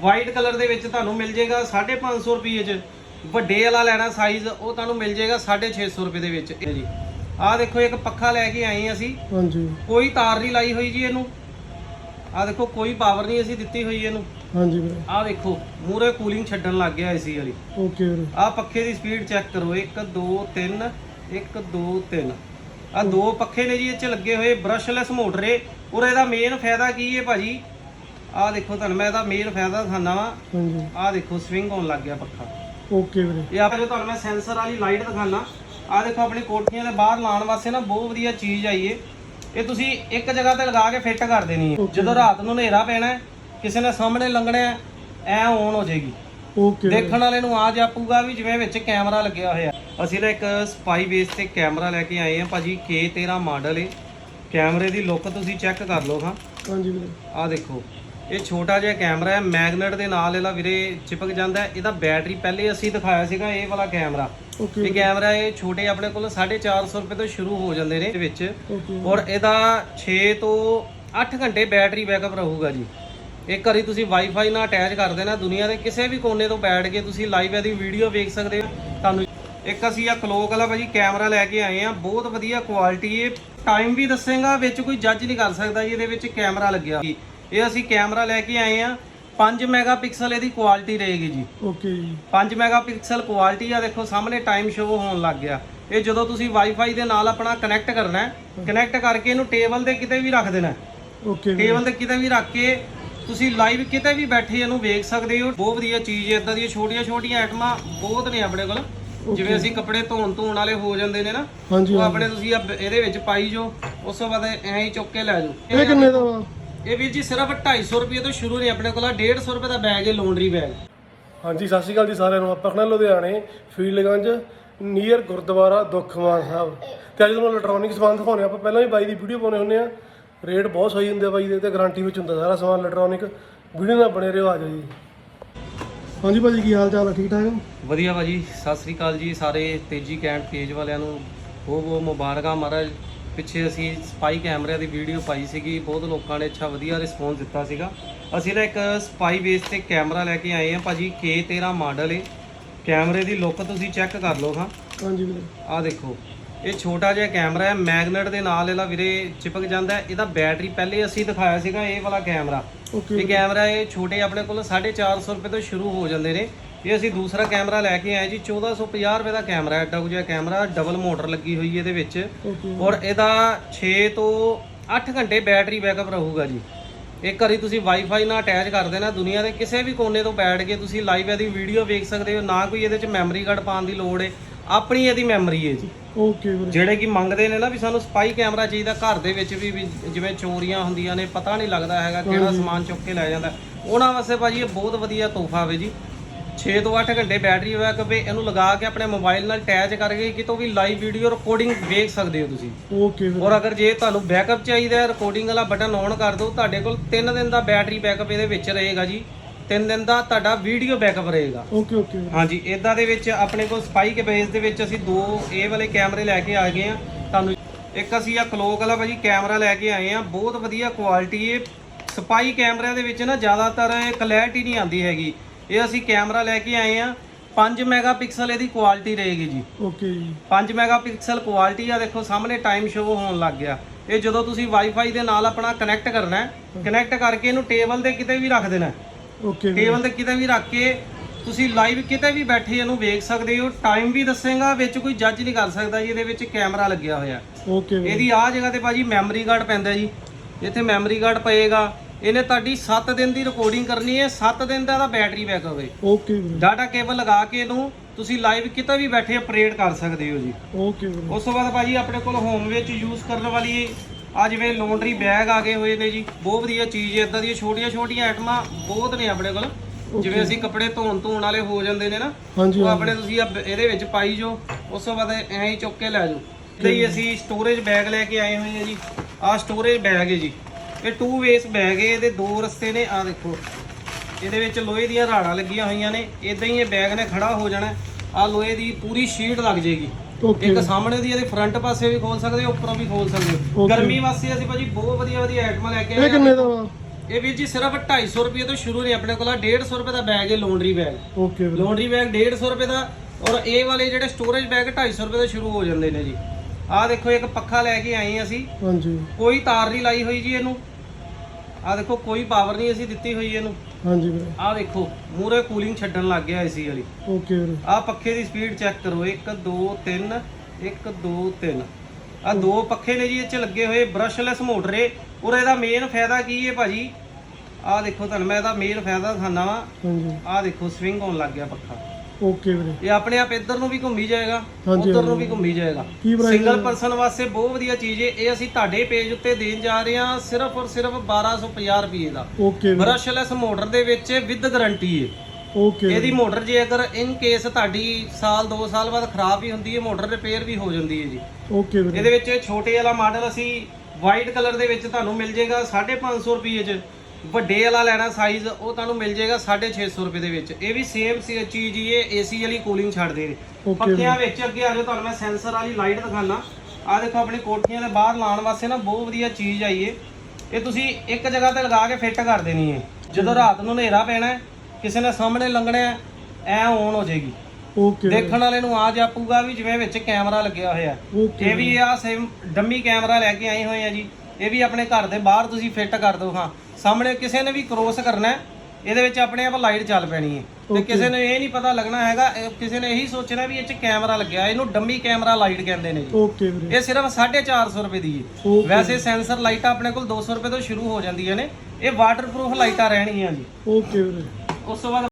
White colour ਦੇ ਵਿੱਚ ਤੁਹਾਨੂੰ ਮਿਲ ਜਾਏਗਾ 550 ਰੁਪਏ ਚ। ਵੱਡੇ ਵਾਲਾ ਲੈਣਾ ਸਾਈਜ਼ ਉਹ ਤੁਹਾਨੂੰ ਮਿਲ ਜਾਏਗਾ 650 ਰੁਪਏ ਦੇ ਵਿੱਚ। ਇਹ ਜੀ। ਆਹ ਦੇਖੋ ਇੱਕ ਪੱਖਾ ਲੈ ਕੇ ਆਏ ਅਸੀਂ। ਹਾਂਜੀ। ਕੋਈ ਤਾਰ ਨਹੀਂ ਲਾਈ ਹੋਈ ਜੀ ਇਹਨੂੰ। ਆਹ ਦੇਖੋ ਕੋਈ ਪਾਵਰ ਨਹੀਂ ਅਸੀਂ ਦਿੱਤੀ ਹੋਈ ਇਹਨੂੰ। ਹਾਂਜੀ ਵੀਰੇ। ਆਹ ਦੇਖੋ ਮੂਰੇ ਕੂਲਿੰਗ ਛੱਡਣ ਲੱਗ ਗਿਆ ਏਸੀ ਵਾਲੀ। ਓਕੇ ਵੀਰੇ। ਆਹ ਪੱਖੇ ਦੀ ਸਪੀਡ ਚੈੱਕ ਕਰੋ। 1 2 3 1 2 3 ਆ ਦੋ ਪੱਖੇ ਨੇ ਜੀ ਇਹ ਚ ਲੱਗੇ ਹੋਏ ਬਰਸ਼ਲੈਸ ਮੋਟਰ ਏ ਔਰ ਇਹਦਾ ਮੇਨ ਫਾਇਦਾ ਕੀ ਹੈ ਭਾਜੀ? ਆਹ ਦੇਖੋ ਤੁਹਾਨੂੰ ਮੈਂ ਇਹਦਾ ਮੇਨ ਫਾਇਦਾ ਦਿਖਾਣਾ ਵਾ। ਹਾਂਜੀ। ਆਹ ਦੇਖੋ ਸਵਿੰਗ ਹੋਣ ਲੱਗ ਗਿਆ ਪੱਖਾ। ਓਕੇ ਵੀਰੇ। ਇਹ ਆਪਣੇ ਤੁਹਾਨੂੰ ਮੈਂ ਸੈਂਸਰ ਵਾਲੀ ਲਾਈਟ ਦਿਖਾਣਾ ਆਹ ਦੇਖੋ ਆਪਣੀ ਕੋਠੀਆਂ ਦੇ ਬਾਹਰ ਲਾਉਣ ਵਾਸਤੇ ਨਾ ਬਹੁਤ ਵਧੀਆ ਚੀਜ਼ ਆਈ ਏ ਇਹ। ਤੁਸੀਂ ਇੱਕ ਜਗ੍ਹਾ ਤੇ ਲਗਾ ਕੇ ਫਿੱਟ ਕਰ ਦੇਣੀ ਹੈ. ਜਦੋਂ ਰਾਤ ਨੂੰ ਹਨੇਰਾ ਪੈਣਾ ਹੈ, ਕਿਸੇ ਨੇ ਸਾਹਮਣੇ ਲੰਘਣਾ ਹੈ, ਐ ਔਨ ਹੋ ਜਾਏਗੀ। ਓਕੇ ਵੀਰੇ। ਦੇਖਣ ਵਾਲੇ ਨੂੰ ਆ ਜਾਪੂਗਾ ਵੀ ਜਿਵੇਂ ਵਿੱਚ ਕੈਮਰਾ ਲੱਗਿਆ ਹੋਇਆ। ਅਸੀਂ ਨਾ ਇੱਕ ਸਪਾਈ ਬੇਸ ਤੇ ਕੈਮਰਾ ਲੈ ਕੇ ਆਏ ਆ ਭਾਜੀ K13 ਮਾਡਲ ਏ ਕੈਮਰੇ ਦੀ ਲੁੱਕ ਤੁਸੀਂ ਚੈੱਕ ਕਰ ਲਓ ਹਾਂ। ਹਾਂਜੀ ਵੀਰੇ। ਆਹ ਦੇਖੋ। ਇਹ ਛੋਟਾ ਜਿਹਾ ਕੈਮਰਾ ਹੈ ਮੈਗਨੇਟ ਦੇ ਨਾਲ ਇਹਦਾ ਵੀਰੇ ਚਿਪਕ ਜਾਂਦਾ ਹੈ। ਇਹਦਾ ਬੈਟਰੀ ਪਹਿਲੇ ਅਸੀਂ ਦਿਖਾਇਆ ਸੀਗਾ ਇਹ ਵਾਲਾ ਕੈਮਰਾ। ਇਹ ਕੈਮਰਾ ਇਹ ਛੋਟੇ ਆਪਣੇ ਕੋਲ 450 ਰੁਪਏ ਤੋਂ ਸ਼ੁਰੂ ਹੋ ਜਾਂਦੇ ਨੇ ਵਿੱਚ। ਔਰ ਇਹਦਾ 6 ਤੋਂ 8 ਘੰਟੇ ਬੈਟਰੀ ਬੈਕਅਪ ਰਹੂਗਾ ਜੀ। ਇੱਕ ਵਾਰੀ ਤੁਸੀਂ ਵਾਈਫਾਈ ਨਾਲ ਅਟੈਚ ਕਰ ਦੇਣਾ ਦੁਨੀਆ ਦੇ ਕਿਸੇ ਵੀ ਕੋਨੇ ਤੋਂ ਬੈਠ ਕੇ ਤੁਸੀਂ ਲਾਈਵ ਇਹਦੀ ਵੀਡੀਓ ਵੇਖ ਸਕਦੇ ਹੋ। ਤੁਹਾਨੂੰ ਇੱਕ ਅਸੀਂ ਆ ਕਲੋਕ ਵਾਲਾ ਭਾਜੀ ਕੈਮਰਾ ਲੈ ਕੇ ਆਏ ਆ ਬਹੁਤ ਵਧੀਆ ਕੁਆਲਿਟੀ ਹੈ ਟਾਈਮ ਵੀ ਦੱਸੇਗਾ ਵਿੱਚ ਕੋਈ ਜੱਜ ਨਹੀਂ ਕਰ ਸਕਦਾ ਜੀ ਇਹਦੇ ਵਿੱਚ ਕੈਮਰਾ ਲੱਗਿਆ ਇਹ ਅਸੀਂ ਕੈਮਰਾ ਲੈ ਕੇ ਆਏ ਆ। 5 ਮੈਗਾਪਿਕਸਲ ਇਹਦੀ ਕੁਆਲਿਟੀ ਰਹੇਗੀ ਜੀ। ਓਕੇ ਜੀ। 5 ਮੈਗਾਪਿਕਸਲ ਕੁਆਲਿਟੀ ਆ ਦੇਖੋ ਸਾਹਮਣੇ ਟਾਈਮ ਸ਼ੋ ਹੋਣ ਲੱਗ ਗਿਆ। ਇਹ ਜਦੋਂ ਤੁਸੀਂ ਵਾਈਫਾਈ ਦੇ ਨਾਲ ਆਪਣਾ ਕਨੈਕਟ ਕਰਨਾ ਹੈ ਕਨੈਕਟ ਕਰਕੇ ਇਹਨੂੰ ਟੇਬਲ ਦੇ ਕਿਤੇ ਵੀ ਰੱਖ ਦੇਣਾ ਓਕੇ ਟੇਬਲ ਤੇ ਕਿਤੇ ਵੀ ਰੱਖ ਕੇ ਤੁਸੀਂ ਲਾਈਵ ਕਿਤੇ ਵੀ ਬੈਠੇ ਇਹਨੂੰ ਵੇਖ ਸਕਦੇ ਹੋ। ਬਹੁਤ ਵਧੀਆ ਚੀਜ਼ ਹੈ ਇਦਾਂ ਦੀਆਂ ਛੋਟੀਆਂ ਛੋਟੀਆਂ ਆਈਟਮਾਂ ਬਹੁਤ ਨੇ ਆਪਣੇ ਕੋਲ। ਜਿਵੇਂ ਅਸੀਂ ਕੱਪੜੇ ਧੋਣ ਧੋਣ ਵਾਲੇ ਹੋ ਜਾਂਦੇ ਨੇ ਨਾ ਉਹ। ਆਪਣੇ ਤੁਸੀਂ ਇਹਦੇ ਵਿੱਚ ਪਾਈ ਜੋ ਉਸ ਤੋਂ ਬਾਅਦ ਐਂ ਹੀ ਚੁੱਕ ਕੇ ਲੈ ਜਾਓ। ਇਹ ਕਿੰਨੇ ਦਾ ਵਾ? ਇਹ ਵੀਰ ਜੀ ਸਿਰਫ 250 ਰੁਪਏ ਤੋਂ ਸ਼ੁਰੂ ਨੇ ਆਪਣੇ ਕੋਲ 150 ਰੁਪਏ ਦਾ ਬੈਗ ਹੈ ਲਾਉਂਡਰੀ ਬੈਗ ਹਾਂਜੀ ਸਤਿ ਸ਼੍ਰੀ ਅਕਾਲ ਜੀ ਸਾਰਿਆਂ ਨੂੰ। ਆਪਾਂ ਖਣਾ ਲੁਧਿਆਣੇ ਫੀਲਡਗੰਜ ਨੀਅਰ ਗੁਰਦੁਆਰਾ ਦੁਖਮਾਨ ਸਾਹਿਬ। ਤੇ ਅੱਜ ਤੁਹਾਨੂੰ ਇਲੈਕਟ੍ਰੋਨਿਕ ਸਮਾਨ ਦਿਖਾਉਣੇ ਆਪਾਂ ਪਹਿਲਾਂ ਵੀ ਬਾਈ ਦੀ ਵੀਡੀਓ ਪਾਉਣੇ ਹੁੰਦੇ ਆ ਰੇਟ ਬਹੁਤ ਸਹੀ ਹੁੰਦੇ ਆ ਬਾਈ ਦੇ ਤੇ ਗਾਰੰਟੀ ਵਿੱਚ ਹੁੰਦਾ ਸਾਰਾ ਸਮਾਨ ਇਲੈਕਟ੍ਰੋਨਿਕ ਵੀਡੀਓ ਨਾਲ ਬਣੇ ਰਹੋ ਆ ਜਾਓ ਜੀ। ਹਾਂਜੀ ਭਾਜੀ ਕੀ ਹਾਲ ਚਾਲ ਹੈ ਠੀਕ ਠਾਕ ਹੋ? ਵਧੀਆ ਭਾਜੀ ਸਤਿ ਸ੍ਰੀ ਅਕਾਲ ਜੀ ਸਾਰੇ ਤੇਜੀ ਕੈਂਟ ਪੇਜ ਵਾਲਿਆਂ ਨੂੰ। ਬਹੁਤ ਬਹੁਤ ਮੁਬਾਰਕਾਂ ਮਹਾਰਾਜ। ਪਿੱਛੇ ਅਸੀਂ ਸਪਾਈ ਕੈਮਰਿਆਂ ਦੀ ਵੀਡੀਓ ਪਾਈ ਸੀਗੀ ਬਹੁਤ ਲੋਕਾਂ ਨੇ ਅੱਛਾ ਵਧੀਆ ਰਿਸਪੌਂਸ ਦਿੱਤਾ ਸੀਗਾ। ਅਸੀਂ ਨਾ ਇੱਕ ਸਪਾਈ ਬੇਸ ਤੇ ਕੈਮਰਾ ਲੈ ਕੇ ਆਏ ਆ ਭਾਜੀ K13 ਮਾਡਲ ਏ। ਕੈਮਰੇ ਦੀ ਲੁੱਕ ਤੁਸੀਂ ਚੈੱਕ ਕਰ ਲਓ ਹਾਂ। ਹਾਂਜੀ ਵੀਰੇ। ਆਹ ਦੇਖੋ ਇਹ ਛੋਟਾ ਜਿਹਾ ਕੈਮਰਾ ਹੈ ਮੈਗਨੇਟ ਦੇ ਨਾਲ ਇਹਦਾ ਵੀਰੇ ਚਿਪਕ ਜਾਂਦਾ। ਇਹਦਾ ਬੈਟਰੀ ਪਹਿਲੇ ਅਸੀਂ ਦਿਖਾਇਆ ਸੀਗਾ ਇਹ ਵਾਲਾ ਕੈਮਰਾ। ਓਕੇ ਇਹ ਕੈਮਰਾ ਇਹ ਛੋਟੇ ਆਪਣੇ ਕੋਲ 450 ਰੁਪਏ ਤੋਂ ਸ਼ੁਰੂ ਹੋ ਜਾਂਦੇ ਨੇ। ਇਹ ਅਸੀਂ ਦੂਸਰਾ ਕੈਮਰਾ ਲੈ ਕੇ ਆਏ ਜੀ 1450 ਰੁਪਏ ਦਾ ਕੈਮਰਾ ਐਡਾ ਕੁ ਜਿਹਾ ਕੈਮਰਾ ਡਬਲ ਮੋਟਰ ਲੱਗੀ ਹੋਈ ਇਹਦੇ ਵਿੱਚ। ਔਰ ਇਹਦਾ 6 ਤੋਂ 8 ਘੰਟੇ ਬੈਟਰੀ ਬੈਕਅਪ ਰਹੂਗਾ ਜੀ। ਇੱਕ ਵਾਰੀ ਤੁਸੀਂ ਵਾਈਫਾਈ ਨਾਲ ਅਟੈਚ ਕਰ ਦੇਣਾ ਦੁਨੀਆ ਦੇ ਕਿਸੇ ਵੀ ਕੋਨੇ ਤੋਂ ਬੈਠ ਕੇ ਤੁਸੀਂ ਲਾਈਵ ਇਹਦੀ ਵੀਡੀਓ ਵੇਖ ਸਕਦੇ ਹੋ ਨਾ ਕੋਈ ਇਹਦੇ ਚ ਮੈਮਰੀ ਕਾਰਡ ਪਾਉਣ ਦੀ ਲੋੜ ਹੈ ਆਪਣੀ ਇਹਦੀ ਮੈਮਰੀ ਹੈ ਜੀ। ਓਕੇ ਵੀਰੇ। ਜਿਹੜੇ ਕਿ ਮੰਗਦੇ ਨੇ ਨਾ ਵੀ ਸਾਨੂੰ ਸਪਾਈ ਕੈਮਰਾ ਚਾਹੀਦਾ ਘਰ ਦੇ ਵਿੱਚ ਵੀ ਵੀ ਜਿਵੇਂ ਚੋਰੀਆਂ ਹੁੰਦੀਆਂ ਨੇ ਪਤਾ ਨਹੀਂ ਲੱਗਦਾ ਹੈਗਾ ਕਿਹੜਾ ਸਮਾਨ ਚੁੱਕ ਕੇ ਲੈ ਜਾਂਦਾ। ਉਹਨਾਂ ਵਾਸਤੇ ਭਾਜੀ ਇਹ ਬਹੁਤ ਵਧੀਆ ਤੋਹਫਾ ਵੇ ਜੀ। 6 ਤੋਂ 8 ਘੰਟੇ ਬੈਟਰੀ ਬੈਕਅਪ ਹੈ ਇਹਨੂੰ ਲਗਾ ਕੇ ਆਪਣੇ ਮੋਬਾਈਲ ਨਾਲ ਅਟੈਚ ਕਰਕੇ ਕਿਤੋਂ ਵੀ ਲਾਈਵ ਵੀਡੀਓ ਰਿਕਾਰਡਿੰਗ ਵੇਖ ਸਕਦੇ ਹੋ ਤੁਸੀਂ। ਓਕੇ ਵੀਰੇ। ਔਰ ਅਗਰ ਜੇ ਤੁਹਾਨੂੰ ਬੈਕਅਪ ਚਾਹੀਦਾ ਹੈ ਰਿਕਾਰਡਿੰਗ ਵਾਲਾ ਬਟਨ ਔਨ ਕਰ ਦਿਓ ਤੁਹਾਡੇ ਕੋਲ 3 ਦਿਨ ਦਾ ਬੈਟਰੀ ਬੈਕਅਪ ਇਹਦੇ ਵਿੱਚ ਰਹੇਗਾ ਜੀ। 3 ਦਿਨ ਦਾ ਤੁਹਾਡਾ ਵੀਡੀਓ ਬੈਕਅਪ ਰਹੇਗਾ। ਓਕੇ ਓਕੇ ਹਾਂਜੀ ਇਦਾਂ ਦੇ ਵਿੱਚ ਆਪਣੇ ਕੋਲ ਸਪਾਈ ਕੇ ਬੇਸ ਦੇ ਵਿੱਚ ਅਸੀਂ ਦੋ ਇਹ ਵਾਲੇ ਕੈਮਰੇ ਲੈ ਕੇ ਆ ਗਏ ਆ ਤੁਹਾਨੂੰ ਇੱਕ ਅਸੀਂ ਆ ਕਲੋਕ ਵਾਲਾ ਭਾਜੀ ਕੈਮਰਾ ਲੈ ਕੇ ਆਏ ਆ ਬਹੁਤ ਵਧੀਆ ਕੁਆਲਿਟੀ ਹੈ ਸਪਾਈ ਕੈਮਰਿਆਂ ਦੇ ਵਿੱਚ ਨਾ ਜ਼ਿਆਦਾਤਰ ਕਲੈਰਿਟੀ ਨਹੀਂ ਆਉਂਦੀ ਹੈਗੀ। ਇਹ ਅਸੀਂ ਕੈਮਰਾ ਲੈ ਕੇ ਆਏ ਆ 5 ਮੈਗਾਪਿਕਸਲ ਇਹਦੀ ਕੁਆਲਿਟੀ ਰਹੇਗੀ ਜੀ। ਓਕੇ ਜੀ। 5 ਮੈਗਾਪਿਕਸਲ ਕੁਆਲਿਟੀ ਆ ਦੇਖੋ ਸਾਹਮਣੇ ਟਾਈਮ ਸ਼ੋ ਹੋਣ ਲੱਗ ਗਿਆ। ਇਹ ਜਦੋਂ ਤੁਸੀਂ ਵਾਈਫਾਈ ਦੇ ਨਾਲ ਆਪਣਾ ਕਨੈਕਟ ਕਰਨਾ ਹੈ ਕਨੈਕਟ ਕਰਕੇ ਇਹਨੂੰ ਟੇਬਲ ਦੇ ਕਿਤੇ ਵੀ ਰੱਖ ਦੇਣਾ ਓਕੇ ਟੇਬਲ ਤੇ ਕਿਤੇ ਵੀ ਰੱਖ ਕੇ ਤੁਸੀਂ ਲਾਈਵ ਕਿਤੇ ਵੀ ਬੈਠੇ ਇਹਨੂੰ ਵੇਖ ਸਕਦੇ ਹੋ ਟਾਈਮ ਵੀ ਦੱਸੇਗਾ ਵਿੱਚ ਕੋਈ ਜੱਜ ਨਹੀਂ ਕਰ ਸਕਦਾ ਜੀ ਇਹਦੇ ਵਿੱਚ ਕੈਮਰਾ ਲੱਗਿਆ ਹੋਇਆ। ਓਕੇ ਇਹਦੀ ਆਹ ਜਗ੍ਹਾ ਤੇ ਭਾਜੀ ਮੈਮਰੀ ਕਾਰਡ ਪੈਂਦਾ ਜੀ ਇੱਥੇ ਮੈਮਰੀ ਕਾਰਡ ਪਏਗਾ। ਇਹਨੇ ਤੁਹਾਡੀ 7 ਦਿਨ ਦੀ ਰਿਕਾਰਡਿੰਗ ਕਰਨੀ ਹੈ 7 ਦਿਨ ਦਾ ਇਹਦਾ ਬੈਟਰੀ ਬੈਕਅਪ ਹੈ। ਓਕੇ ਡਾਟਾ ਕੇਬਲ ਲਗਾ ਕੇ ਇਹਨੂੰ ਤੁਸੀਂ ਲਾਈਵ ਕਿਤੇ ਵੀ ਬੈਠੇ ਅਪਰੇਟ ਕਰ ਸਕਦੇ ਹੋ ਜੀ। ਓਕੇ ਉਸ ਤੋਂ ਬਾਅਦ ਭਾਜੀ ਆਪਣੇ ਕੋਲ ਹੋਮ ਵਿੱਚ ਯੂਜ਼ ਕਰਨ ਵਾਲੀ ਆ ਜਿਵੇਂ ਲਾਉਂਡਰੀ ਬੈਗ ਆ ਗਏ ਹੋਏ ਨੇ ਜੀ ਬਹੁਤ ਵਧੀਆ ਚੀਜ਼ ਹੈ ਇਦਾਂ ਦੀਆਂ ਛੋਟੀਆਂ ਛੋਟੀਆਂ ਆਈਟਮਾਂ ਬਹੁਤ ਨੇ ਆਪਣੇ ਕੋਲ। ਜਿਵੇਂ ਅਸੀਂ ਕੱਪੜੇ ਧੋਣ ਧੋਣ ਵਾਲੇ ਹੋ ਜਾਂਦੇ ਨੇ ਨਾ ਹਾਂਜੀ ਉਹ ਆਪਣੇ ਤੁਸੀਂ ਆ ਇਹਦੇ ਵਿੱਚ ਪਾਈ ਜੋ ਉਸ ਤੋਂ ਬਾਅਦ ਐਂ ਹੀ ਚੁੱਕ ਕੇ ਲੈ ਜਾਓ। ਲਈ ਅਸੀਂ ਸਟੋਰੇਜ ਬੈਗ ਲੈ ਕੇ ਆਏ ਹੋਏ ਆ ਜੀ। ਆਹ ਸਟੋਰੇਜ ਬੈਗ ਹੈ ਜੀ। ਇਹ ਟੂ ਵੇਸ ਬੈਗ ਹੈ ਇਹਦੇ ਦੋ ਰਸਤੇ ਨੇ ਆ ਦੇਖੋ। ਇਹਦੇ ਵਿੱਚ ਲੋਹੇ ਦੀਆਂ ਰਾੜਾਂ ਲੱਗੀਆਂ ਹੋਈਆਂ ਨੇ ਇਦਾਂ ਹੀ ਇਹ ਬੈਗ ਨੇ ਖੜਾ ਹੋ ਜਾਣਾ। ਆ ਲੋਹੇ ਦੀ ਪੂਰੀ ਸ਼ੀਟ ਲੱਗ ਜਾਏਗੀ। ਓਕੇ ਇੱਕ ਸਾਹਮਣੇ ਦੀ ਇਹਦੇ ਫਰੰਟ ਪਾਸੇ ਵੀ ਖੋਲ ਸਕਦੇ ਹੋ ਉੱਪਰੋਂ ਵੀ ਖੋਲ ਸਕਦੇ ਹੋ। Okay. ਗਰਮੀ ਵਾਸਤੇ ਅਸੀਂ ਭਾਜੀ ਬਹੁਤ ਵਧੀਆ ਵਧੀਆ ਆਈਟਮਾਂ ਲੈ ਕੇ ਇਹ ਆਏ ਕਿੰਨੇ ਦਾ ਵਾ? ਇਹ ਵੀਰ ਜੀ ਸਿਰਫ 250 ਰੁਪਏ ਤੋਂ ਸ਼ੁਰੂ ਨੇ ਆਪਣੇ ਕੋਲ 150 ਰੁਪਏ ਦਾ ਬੈਗ ਹੈ ਲਾਉਂਡਰੀ ਬੈਗ ਓਕੇ ਵੀਰੇ। ਲਾਉਂਡਰੀ ਬੈਗ 150 ਰੁਪਏ ਦਾ ਔਰ ਇਹ ਵਾਲੇ ਜਿਹੜੇ ਸਟੋਰੇਜ ਬੈਗ 250 ਰੁਪਏ ਤੋਂ ਸ਼ੁਰੂ ਹੋ ਜਾਂਦੇ ਨੇ ਜੀ। ਆਹ ਦੇਖੋ ਇੱਕ ਪੱਖਾ ਲੈ ਕੇ ਆਏ ਹਾਂ ਅਸੀਂ। ਹਾਂਜੀ। ਕੋਈ ਤਾਰ ਨਹੀਂ ਲਾਈ ਹੋਈ ਜੀ ਇਹਨੂੰ। ਆਹ ਦੇਖੋ ਕੋਈ ਪਾਵਰ ਨਹੀਂ ਅਸੀਂ ਦਿੱਤੀ ਹੋਈ ਇਹਨੂੰ। ਹਾਂਜੀ ਵੀਰੇ। ਆਹ ਦੇਖੋ ਮੂਰੇ ਕੂਲਿੰਗ ਛੱਡਣ ਲੱਗ ਗਿਆ ਏਸੀ ਵਾਲੀ। ਓਕੇ ਵੀਰੇ। ਆਹ ਪੱਖੇ ਦੀ ਸਪੀਡ ਚੈੱਕ ਕਰੋ 1 2 3 1 2 3 ਆਹ ਦੋ ਪੱਖੇ ਨੇ ਜੀ ਇਹ ਚ ਲੱਗੇ ਹੋਏ ਬਰਸ਼ਲੈਸ ਮੋਟਰ ਏ ਔਰ ਇਹਦਾ ਮੇਨ ਫਾਇਦਾ ਕੀ ਹੈ ਭਾਜੀ? ਆਹ ਦੇਖੋ ਤੁਹਾਨੂੰ ਮੈਂ ਇਹਦਾ ਮੇਨ ਫਾਇਦਾ ਦਿਖਾਣਾ ਵਾ। ਹਾਂਜੀ। ਆਹ ਦੇਖੋ ਸਵਿੰਗ ਹੋਣ ਲੱਗ ਗਿਆ ਪੱਖਾ। ਓਕੇ ਵੀਰੇ। ਇਹ ਆਪਣੇ ਆਪ ਇੱਧਰ ਨੂੰ ਵੀ ਘੁੰਮੀ ਜਾਏਗਾ ਹਾਂਜੀ, ਉੱਧਰ ਨੂੰ ਵੀ ਘੁੰਮੀ ਜਾਏਗਾ। ਕੀ ਸਿੰਗਲ ਪਰਸਨ ਵਾਸਤੇ ਬਹੁਤ ਵਧੀਆ ਚੀਜ਼ ਹੈ। ਇਹ ਅਸੀਂ ਤੁਹਾਡੇ ਪੇਜ ਉੱਤੇ ਦੇਣ ਜਾ ਰਹੇ ਹਾਂ ਸਿਰਫ ਔਰ ਸਿਰਫ 1250 ਰੁਪਏ ਦਾ। ਓਕੇ ਵੀਰੇ। ਬਰਸ਼ਲੈਸ ਮੋਟਰ ਦੇ ਵਿੱਚ ਵਿਦ ਗਾਰੰਟੀ ਹੈ। ਓਕੇ ਇਹਦੀ ਮੋਟਰ ਜੇ ਅਗਰ ਇਨ ਕੇਸ ਤੁਹਾਡੀ ਸਾਲ 2 ਸਾਲ ਬਾਅਦ ਖਰਾਬ ਹੀ ਹੁੰਦੀ ਹੈ ਮੋਟਰ ਰਿਪੇਅਰ ਵੀ ਹੋ ਜਾਂਦੀ ਹੈ ਜੀ। ਓਕੇ ਵੀਰੇ। ਇਹਦੇ ਵਿੱਚ ਛੋਟੇ ਵਾਲਾ ਮਾਡਲ ਅਸੀਂ ਵਾਈਟ ਕਲਰ ਦੇ ਵਿੱਚ ਤੁਹਾਨੂੰ ਮਿਲ ਜਾਏਗਾ 550 ਰੁਪਏ ਚ। ਵੱਡੇ ਵਾਲਾ ਲੈਣਾ ਸਾਈਜ਼ ਉਹ ਤੁਹਾਨੂੰ ਮਿਲ ਜਾਏਗਾ 650 ਰੁਪਏ ਦੇ ਵਿੱਚ। ਇਹ ਵੀ ਸੇਮ ਚੀਜ਼ ਹੀ ਹੈ ਏਸੀ ਵਾਲੀ ਕੂਲਿੰਗ ਛੱਡਦੇ ਨੇ ਪੱਖਿਆਂ ਵਿੱਚ ਅੱਗੇ ਆ ਜਾਓ ਤੁਹਾਨੂੰ ਮੈਂ ਸੈਂਸਰ ਵਾਲੀ ਲਾਈਟ ਦਿਖਾਣਾ ਆ ਦੇਖੋ ਆਪਣੀ ਕੋਠੀਆਂ ਦੇ ਬਾਹਰ ਲਾਉਣ ਵਾਸਤੇ ਨਾ ਬਹੁਤ ਵਧੀਆ ਚੀਜ਼ ਆਈ ਏ। ਇਹ ਤੁਸੀਂ ਇੱਕ ਜਗ੍ਹਾ ਤੇ ਲਗਾ ਕੇ ਫਿੱਟ ਕਰ ਦੇਣੀ ਹੈ ਜਦੋਂ ਰਾਤ ਨੂੰ ਹਨੇਰਾ ਪੈਣਾ ਕਿਸੇ ਨੇ ਸਾਹਮਣੇ ਲੰਘਣਾ ਐ ਔਨ ਹੋ ਜਾਏਗੀ। ਓਕੇ ਦੇਖਣ ਵਾਲੇ ਨੂੰ ਆ ਜਾਪੂਗਾ ਵੀ ਜਿਵੇਂ ਵਿੱਚ ਕੈਮਰਾ ਲੱਗਿਆ ਹੋਇਆ। ਇਹ ਵੀ ਆ ਸੇਮ ਡੰਮੀ ਕੈਮਰਾ ਲੈ ਕੇ ਆਏ ਹੋਏ ਆ ਜੀ। ਇਹ ਵੀ ਆਪਣੇ ਘਰ ਦੇ ਬਾਹਰ ਤੁਸੀਂ ਫਿੱਟ ਕਰ ਦਿਓ ਹਾਂ। ਸਾਹਮਣੇ ਕਿਸੇ ਨੇ ਵੀ ਕ੍ਰੋਸ ਕਰਨਾ ਹੈ ਇਹਦੇ ਵਿੱਚ ਆਪਣੇ ਆਪ ਲਾਈਟ ਚੱਲ ਪੈਣੀ ਹੈ। ਤੇ ਕਿਸੇ ਨੂੰ ਇਹ ਨਹੀਂ ਪਤਾ ਲੱਗਣਾ ਹੈਗਾ ਇਹ- ਕਿਸੇ ਨੇ ਇਹੀ ਸੋਚਣਾ ਵੀ ਇਹ ਚ ਕੈਮਰਾ ਲੱਗਿਆ ਇਹਨੂੰ ਡੰਮੀ ਕੈਮਰਾ ਲਾਈਟ ਕਹਿੰਦੇ ਨੇ ਜੀ। ਓਕੇ ਵੀਰੇ। ਇਹ ਸਿਰਫ 450 ਰੁਪਏ ਦੀ ਹੈ। ਵੈਸੇ ਸੈਂਸਰ ਲਾਈਟਾਂ ਆਪਣੇ ਕੋਲ 200 ਰੁਪਏ ਤੋਂ ਸ਼ੁਰੂ ਹੋ ਜਾਂਦੀਆਂ ਨੇ ਇਹ ਵਾਟਰਪ੍ਰੂਫ ਲਾਈਟਾਂ ਰਹਿਣਗੀਆਂ ਜੀ। ਓਕੇ ਵੀਰੇ। ਉਸ ਤੋਂ ਬਾਅਦ